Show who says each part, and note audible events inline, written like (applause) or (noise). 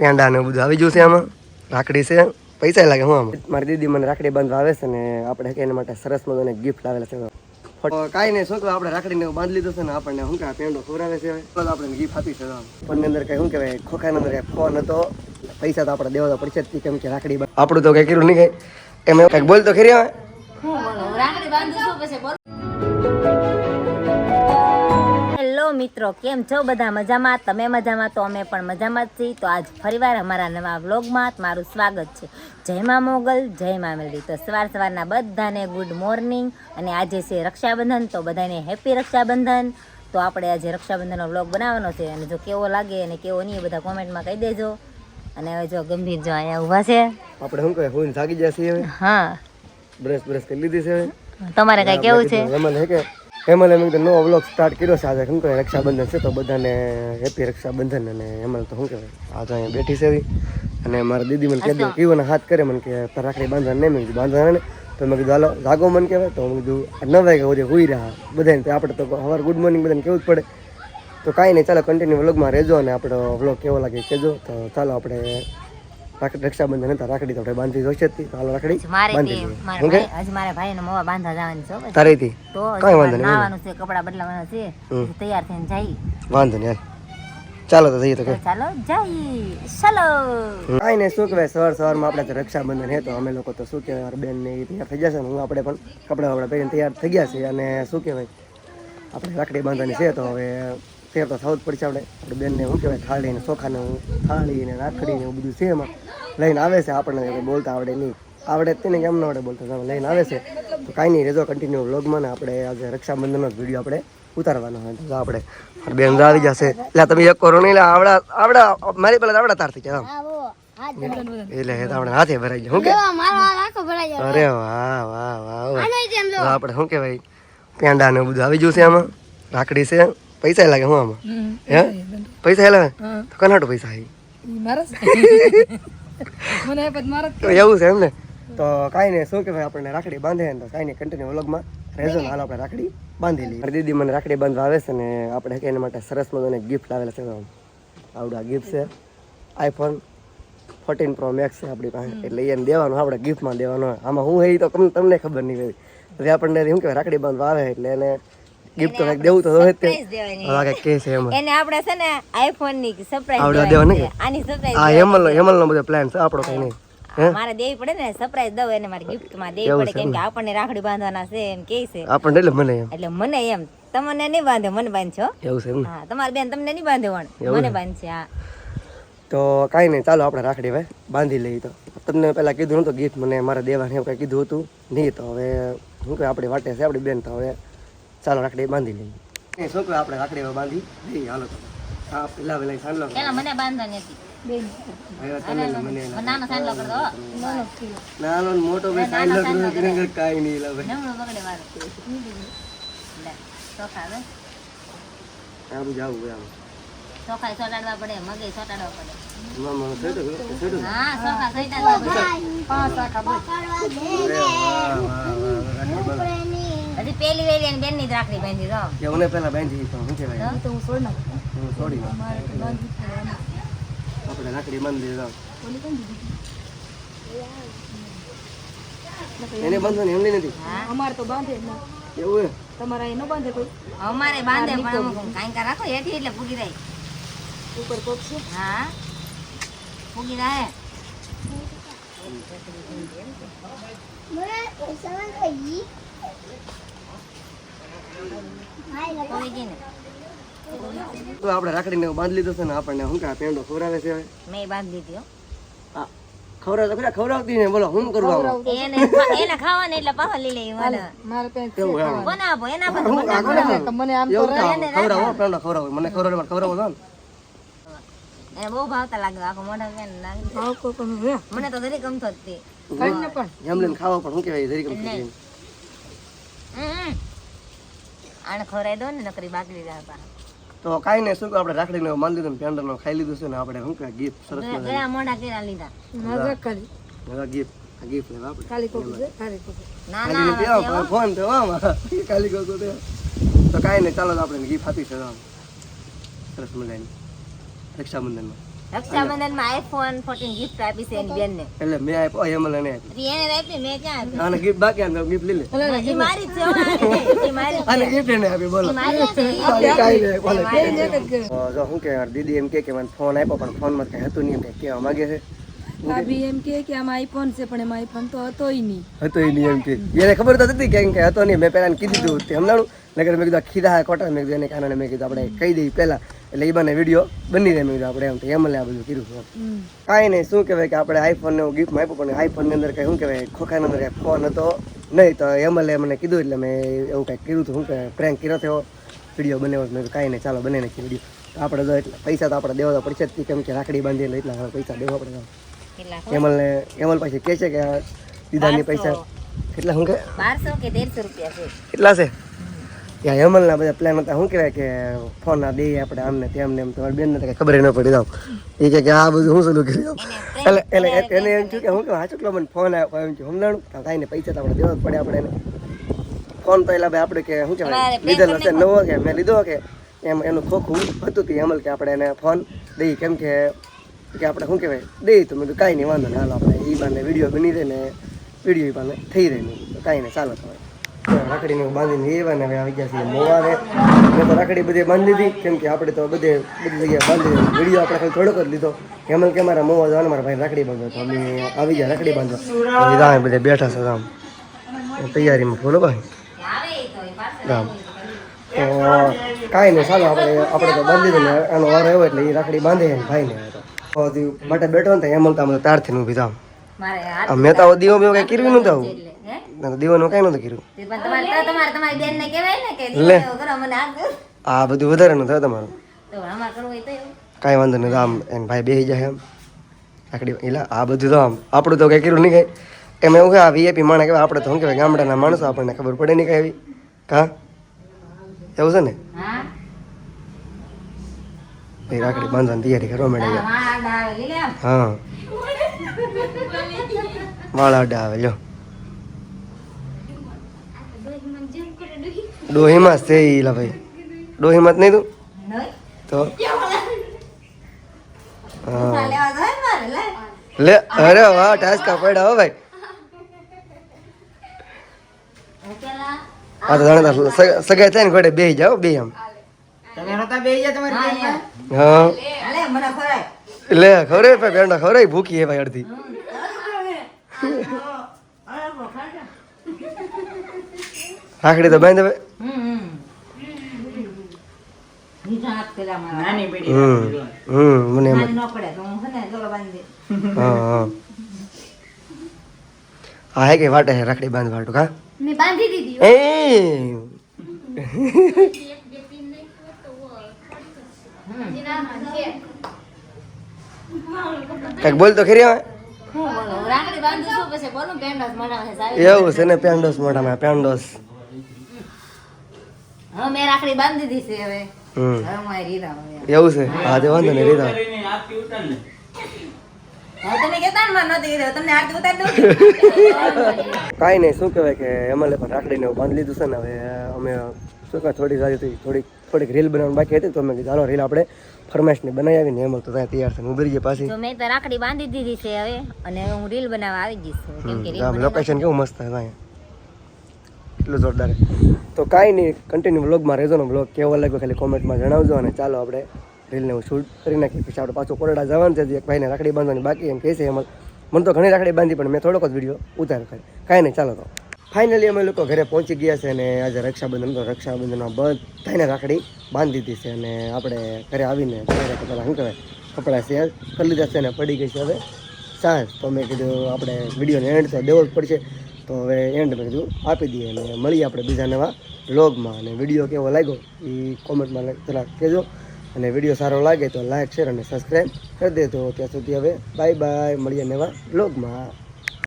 Speaker 1: પેંડા ને બધું આવી જશે છે આમાં? રાખડી છે? પૈસા લાગે હું આમ? મારી દીદી મને રાખડી બાંધવા આવે છે ને આપણે એના માટે સરસ મજાને ગિફ્ટ લાવેલા છે. ફોટો કાંઈ નહીં શું કહેવાય આપણે રાખડીને બાંધી લીધું છે ને આપણને શું કહેવાય પેંડો ખવડાવે છે. હવે. તો આપણે ગિફ્ટ આપી છે ફોનની અંદર કઈ શું કહેવાય ખોખાની અંદર ફોન હતો પૈસા તો આપણે દેવા તો પડશે જ કેમ કે રાખડી આપણું તો કઈ કર્યું નહીં કઈ. એમ કંઈક બોલ તો ખરી હવે
Speaker 2: મિત્રો કેમ છો બધા મજામાં? તમે મજામાં? તો અમે પણ મજામાં જ છીએ. તો આજ ફરીવાર અમારા નવા વ્લોગમાં મારું સ્વાગત છે. જય મા મોગલ જય મા મેલડી. તો સવાર સવારના બધાને ગુડ મોર્નિંગ અને આજે છે રક્ષાબંધન તો બધાને હેપી રક્ષાબંધન. તો આપણે આજે રક્ષાબંધનનો વ્લોગ બનાવવાનો છે. અને જો કેવો લાગે અને કેવો નહીં એ બધા કોમેન્ટમાં કહી દેજો. અને હવે જો ગંભીર જો અહીંયા ઊભા છે.
Speaker 1: આપણે શું કહે હું જાગી જશે
Speaker 2: હા.
Speaker 1: બ્રશ બ્રશ કરી લીધી છે
Speaker 2: તમારે કઈ કેવું છે?
Speaker 1: હેમલ હે એમ કીધું નવો વ્લોગ સ્ટાર્ટ કર્યો છે આજે. શું કહેવાય રક્ષાબંધન છે તો બધાને હેપી રક્ષાબંધન અને હેમલ તો શું કહેવાય? આ તો અહીંયા બેઠી છે એવી. અને મારા દીદી મને કહેતી કીધું હાથ કરે. મને કે તાર રાખડી બાંધવા નહીં. મેં કીધું બાંધવા ને તો મેં કીધું હાલો જાગો મને કહેવાય. તો મેં કીધું નવ વાગે સુધી હોઈ રહ્યા બધાને. તો આપણે તો સવાર ગુડ મોર્નિંગ બધાને કેવું જ પડે. તો કાંઈ નહીં ચાલો કન્ટિન્યુ વ્લોગમાં રહેજો અને આપણો વ્લોગ કેવો લાગે કહેજો. તો ચાલો આપણે રક્ષાબંધન હતા રાખડી તો બાંધી જોઈશે જ તો. હાલો રાખડી બાંધી
Speaker 2: મારે હજી મારા ભાઈને મોવા બાંધવા જવાની છે તારે
Speaker 1: થી
Speaker 2: તો
Speaker 1: કઈ વાંધો નહીં.
Speaker 2: નાવાનું છે કપડા બદલાવાના છે તૈયાર થઈને જઈ
Speaker 1: વાંધો નહીં ચાલો તો જઈએ તો
Speaker 2: ચાલો જઈ ચાલો.
Speaker 1: કાંઈ ને શું કહેવાય સવાર સવારમાં આપણે તો રક્ષાબંધન હે તો અમે લોકો તો શું કહેવાય બેન ને તૈયાર થઈ જશે ને હું આપણે પણ કપડા વપડા પહેરીને તૈયાર થઈ ગયા છે. અને શું કહેવાય આપણે રાખડી બાંધવાની છે તો હવે તૈયાર તો સાઉથ પડશે આપણે. આપણે બેનને શું કહેવાય થાળી ને ચોખાને થાળી ને રાખડી ને એવું બધું છે એમાં. લઈને આવે છે આપણને બોલતા આવડે નહીં. આવડે તેને તે કેમ ન આવડે બોલતા તમે લઈને આવે છે. તો કાંઈ નહીં રેજો કન્ટિન્યુ વ્લોગમાં ને આપણે આજે રક્ષાબંધનનો જ વીડિયો આપણે ઉતારવાનો હોય. તો આપણે બેન આવી જશે. એટલે તમે એક કરો નહીં આવડા આવડા મારી પેલા આવડા તાર થઈ ગયા એટલે એ તો આપણે હાથે ભરાઈ ગયા શું કે? અરે વાહ વાહ વાહ વાહ. આપણે શું કહેવાય પેંડા ને બધું આવી ગયું છે આમાં. રાખડી છે. પૈસા લાગે હું આમાં? હે? પૈસા લાગે તો કનાટો પૈસા આવી. (laughs) એવું છે એમ ને? તો કાંઈ નહીં શું કહેવાય આપણને રાખડી બાંધે તો કાંઈ નહીં કન્ટિન્યુ વ્લોગમાં રહેજો ને હાલ આપણે રાખડી બાંધેલી દીદી મને રાખડી બાંધવા આવે છે ને આપણે એના માટે સરસ મજાને ગિફ્ટ લાવેલા છે આવડા ગિફ્ટ છે. આઈફોન ફોર્ટીન પ્રો મેક્સ છે આપણી પાસે. એટલે એને દેવાનું આપણે ગિફ્ટમાં દેવાનું આમાં હું એ તો તમને તમને ખબર નહીં એટલે આપણને શું કહેવાય રાખડી બાંધવા આવે એટલે એને ગિફ્ટ તો કંઈક દેવું તો હોય તે. હવે કંઈક કે છે એમાં
Speaker 2: એને આપણે છે ને આઈફોનની સરપ્રાઈઝ
Speaker 1: આવડવા દેવા ને
Speaker 2: આની સરપ્રાઈઝ
Speaker 1: હા હેમલ હેમલનો બધો પ્લાન છે આપણો કઈ નહીં.
Speaker 2: મારે દેવી પડે ને સરપ્રાઈઝ દઉં એને મારી ગિફ્ટમાં દેવી પડે કેમ કે આપણને રાખડી બાંધવાના છે એમ કે છે.
Speaker 1: આપણને એટલે મને એમ.
Speaker 2: એટલે મને એમ. તમને નહીં બાંધે મને બાંધશો
Speaker 1: એવું છે
Speaker 2: હા તમારી બેન તમને નહીં બાંધે વણ મને બાંધશે હા.
Speaker 1: તો કાંઈ નહીં ચાલો આપણે રાખડી હવે બાંધી લઈએ તો. તમને પહેલાં કીધું નહોતું ગીત મને મારે દેવાને એવું કંઈ કીધું હતું. નહીં તો હવે શું કહે આપણી વાટે છે આપણી બેન તો હવે? ચાલો રાખડી બાંધી લઈએ. છોકરો આપણે રાખડી બાંધી લઈએ હાલો. હા પેલા પેલા સાંડલો
Speaker 2: પેલા મને બાંધવાની હતી નાનો સાંડલો કર દો
Speaker 1: નાનો ને મોટો ભાઈ સાંડલો કરો. કરીને નહીં લાવે આમ જાવું આમ
Speaker 2: ચોખા ચોટાડવા પડે મગે ચોટાડવા પડે. હા ચોખા ચોટાડવા પડે. પાંચ ચોખા બોલ
Speaker 1: અરે વાહ વાહ વાહ રાખડી બાંધી
Speaker 2: પેલી વેલી અને બેનની જ રાખડી બાંધી દો.
Speaker 1: કે ઓને પહેલા બાંધી તો શું કહેવાય?
Speaker 2: તો હું છોડ ના
Speaker 1: હું છોડી દઉં. આપણે રાખડી બાંધી દીધા એને બાંધવાની એમની નથી?
Speaker 3: અમારે તો બાંધે જ ના.
Speaker 1: એવું હે?
Speaker 3: તમારા એ બાંધે કોઈ?
Speaker 2: અમારે બાંધે પણ કાંઈ કા રાખો હેઠી એટલે પૂગી રહે
Speaker 3: ઉપર કોક છે
Speaker 2: હા. પૂગી રહે મને સવાલ ને
Speaker 1: તો આપણે રાખડીને બાંધી લીધો છે ને આપણને શું કે પેંડો ખવરાવે છે? હવે
Speaker 2: મેં બાંધી દીધી. હા
Speaker 1: તો ખરા ખવરાવતી ને બોલો હું કરવા
Speaker 2: એને એને ખાવાને એટલે પાછા લઈ લઈ મને.
Speaker 3: મારે ત્યાં
Speaker 2: બનાવો એના પર
Speaker 1: હું કોને?
Speaker 3: મને આમ
Speaker 1: તો કાં? ખવડાવો પેંડો ખવરાવો મને ખવડાવો ખવરાવો જો ને.
Speaker 2: એને બહુ ભાવતા લાગે આખો મોઢા કેમ લાગે
Speaker 3: ભાવ કો
Speaker 2: મને તો દરેક ગમતો જ તે.
Speaker 3: કઈને પણ.
Speaker 1: જમલેન ખાવા પણ શું કહેવાય જરીક એમ થઈ જાય.
Speaker 2: હમ. આને ખોરાઈ દો ને નકરી બાકડી જાય
Speaker 1: તો કાંઈ નહીં શું આપણે રાખડીને બાંધી લીધું ને પેંડોનો ખાઈ લીધું છે ને આપણે શું કહેવાય ગિફ્ટ સરસ
Speaker 2: ગયા મોઢા કેરા લીધા.
Speaker 3: ખાલી
Speaker 1: હવે ગિફ્ટ આ ગિફ્ટ લેવા આપણે
Speaker 3: ખાલી કોક છે ખાલી
Speaker 2: ના ના
Speaker 1: ફોન તો આમાં (laughs) કાલી કોકો તો તો કાંઈ નહીં ચાલો તો આપણે ગિફ્ટ આપી છે આમ સરસ મજાની. રક્ષાબંધનમાં
Speaker 2: રક્ષાબંધનમાં આઈફોન ફોર્ટીન ગિફ્ટ આપી છે એની બેન ને
Speaker 1: એટલે મેં આપ્યો યમલ એને આપી
Speaker 2: આપી મેં ક્યાં આપી?
Speaker 1: આને ગિફ્ટ બાકી આને ગિફ્ટ લઈ લે.
Speaker 2: એ મારી (laughs) છે હો, મારી
Speaker 1: ગિફ્ટ એને આપી બોલો.
Speaker 2: મારી છે.
Speaker 1: કાંઈ બોલો.
Speaker 3: જ
Speaker 1: કે દીદી એમ કે કે મને ફોન આપ્યો પણ ફોનમાં કઈ હતું નહીં એમ કે કહેવા માંગે છે?
Speaker 3: ભાભી એમ કે કે આમાં આઈફોન છે પણ એમાં આઈફોન તો હતોય નહીં.
Speaker 1: હતો નહીં એમ કે એને ખબર તો હતી કે કે હતો નહીં. મેં પહેલા કીધું હતું હમણાં નગર મેં કીધું હા કોટા મેં કીધું એને કારણે મેં કીધું આપણે કહી દઈએ પહેલા. એટલે એ બને વીડિયો બની રહે મેં આપણે એમ તો એમ આ બધું કર્યું કાંઈ નહીં શું કહેવાય કે આપણે આઈફોન ને ગિફ્ટમાં આપ્યું પણ આઈફોનની અંદર કંઈ શું કહેવાય ખોખાની અંદર ફોન હતો નહીં તો એમએલએ મને કીધું એટલે મેં એવું કાંઈક કર્યું હતું શું કહેવાય પ્રેન્ક કર્યો થયો વીડિયો બનાવ્યો મેં કાંઈ નહીં ચાલો બને નાખી વીડિયો આપણે તો એટલે પૈસા તો આપણે દેવા તો પડશે જ કેમ કે રાખડી બાંધી એટલે એટલા ઘણા પૈસા દેવા પડે એમલને એમલ પાસે કહે છે કે દીદાની પૈસા કેટલા શું કે
Speaker 2: બારસો કે તેરસો રૂપિયા છે?
Speaker 1: કેટલા છે? ત્યાં હેમલના બધા પ્લાન હતા. શું કહેવાય કે ફોન આ દઈએ આપણે આમને તેમને એમ તમારી બેનને તો કંઈ ખબર ન પડી જાવ એ કે આ બધું હું સલું કર્યું? એટલે એટલે એને એમ થયું કે હું કે હા ચૂકલો મને ફોન આવ્યો એમ થયું. સમજાણું કાંઈ ને પૈસા તો આપણે દેવા પડે આપણે એને. ફોન તો એટલે ભાઈ આપણે કે શું કહેવાય લીધેલો છે નવો કે મેં લીધો કે એમ એનું ખોખું હતું કે હેમલ કે આપણે એને ફોન દઈએ કેમ કે કે આપણે શું કહેવાય દઈએ તો મેં કાંઈ નહીં વાંધો ને હાલો આપણે એ બાને વીડિયો બની રહે ને વીડિયો બાને થઈ રહે ને કાંઈ નહીં ચાલો તમારે રાખડીને બાંધીને એવા ને હવે આવી ગયા છીએ મોવાને. મેં તો રાખડી બધી બાંધી દીધી, કેમ કે આપણે તો બધે બધી જગ્યાએ બાંધી વીડિયો આપણે ખાલી થોડોક જ લીધો. એમ કે મારા મોવા જવાનું, મારા ભાઈ રાખડી બાંધો તો અમે આવી ગયા રાખડી બાંધો રામ બધે બેઠા છો, રામ. તૈયારીમાં બોલો ભાઈ?
Speaker 2: રામ. તો
Speaker 1: કાંઈ નહીં, ચાલો આપણે આપણે તો બાંધી દીધું ને આનો વાર આવ્યો એટલે એ રાખડી બાંધે ભાઈને. તો માટે બેઠો ને તો હેમંત આમ તારથી ઊભી થામ
Speaker 2: મારે હાથ
Speaker 1: મેં તો દીવો બીવો કઈ કર્યું નતું આવું
Speaker 2: એટલે
Speaker 1: દીવાનું કાંઈ નતું કર્યું.
Speaker 2: કે
Speaker 1: લે.
Speaker 2: આ
Speaker 1: બધું વધારે ન થયું તમારું. કાંઈ વાંધો નહીં આમ એમ ભાઈ બેસી જાય એમ. આકડી એલા આ બધું તો આમ આપણું તો કંઈ કર્યું નહીં કઈ. એમ એવું કે આ વીએપી માણસ કહેવાય આપણે તો શું કહેવાય ગામડાના માણસો આપણને ખબર પડે નહીં કઈ આવી હા એવું છે ને? ભાઈ રાખડી બાંધવાની તૈયારી કરવા માંડે
Speaker 2: હા, આડા આવે
Speaker 1: લ્યો. ડોહીમાં છે ઈલા ભાઈ. ડોહીમાં જ નહીં તું? તો?
Speaker 2: લે
Speaker 1: લે અરે વાહ ટાસ્કા પડ્યા હો ભાઈ.
Speaker 2: હું
Speaker 1: આ તો જાણે સગાઈ થાય ને ઘોડે બેસી જાઓ બે આમ.
Speaker 2: હા, લે.
Speaker 1: હા.
Speaker 2: લે, મને ખવડાય.
Speaker 1: ભાઈ બેંડા ખબર ભૂખી હે ભાઈ અડધી. રાખડી તો બાંધ હવે
Speaker 2: હા
Speaker 1: હે કે વાટે રાખડી બાંધ વાટું કા?
Speaker 2: મેં બાંધી દીધી
Speaker 1: એ કંઈક બોલ તો ખરી હવે.
Speaker 2: રાખડી
Speaker 1: એવું છે ને પેન્ડોસ મોઢામાં પેન્ડોસ
Speaker 2: મેં રાખડી બાંધી દીધી છે હવે.
Speaker 1: એવું છે? હા તે વાંધો નહીં રીધા કાંઈ નહીં શું કેવાય કે એમએલએ પણ રાખડીને ને બાંધી લીધું છે ને હવે અમે શું કહેવાય થોડી સારી થોડીક થોડીક રીલ બનાવવાની બાકી હતી તો મેં કીધું ચાલો રીલ આપણે ફરમાઈશની બનાવી આવીને એમ તો ત્યાં તૈયાર થઈને ઉભરી ગઈ પાછી.
Speaker 2: તો મેં તો રાખડી બાંધી દીધી છે હવે અને હું રીલ બનાવવા આવી ગઈ છું કેમ કે રીલ
Speaker 1: લોકેશન કેવું મસ્ત છે ભાઈ. એટલું જોરદાર. તો કાંઈ નહીં કન્ટિન્યુ વ્લોગમાં રહેજો ને વ્લોગ કેવો લાગ્યો ખાલી કોમેન્ટમાં જણાવજો અને ચાલો આપણે રીલને હું શૂટ કરી નાખી પછી આપણે પાછું કોરડા જવાનું છે એક ભાઈને રાખડી બાંધવાની બાકી એમ કહે છે એમ મને તો ઘણી રાખડી બાંધી પણ મેં થોડોક જ વીડિયો ઉતાર કરી કાંઈ નહીં ચાલો તો. ફાઇનલી અમે લોકો ઘરે પહોંચી ગયા છે અને આજે રક્ષાબંધન તો રક્ષાબંધનમાં બધાને રાખડી બાંધી દીધી છે અને આપણે ઘરે આવીને ઘરે કપડા, શું કહેવાય શેર કરી લીધા છે અને પડી ગઈ છે હવે સાંજ. તો મેં કીધું આપણે વિડીયોને એન્ડ તો દેવો જ પડશે. તો હવે એન્ડ મેં કીધું આપી દઈએ અને મળીએ આપણે બીજા નવા વ્લોગમાં અને વીડિયો કેવો લાગ્યો એ કોમેન્ટમાં જરા કહેજો. અને વીડિયો સારો લાગે તો લાઈક શેર અને સબસ્ક્રાઈબ કરી દેજો. ત્યાં સુધી હવે બાય બાય મળીએ નવા વ્લોગમાં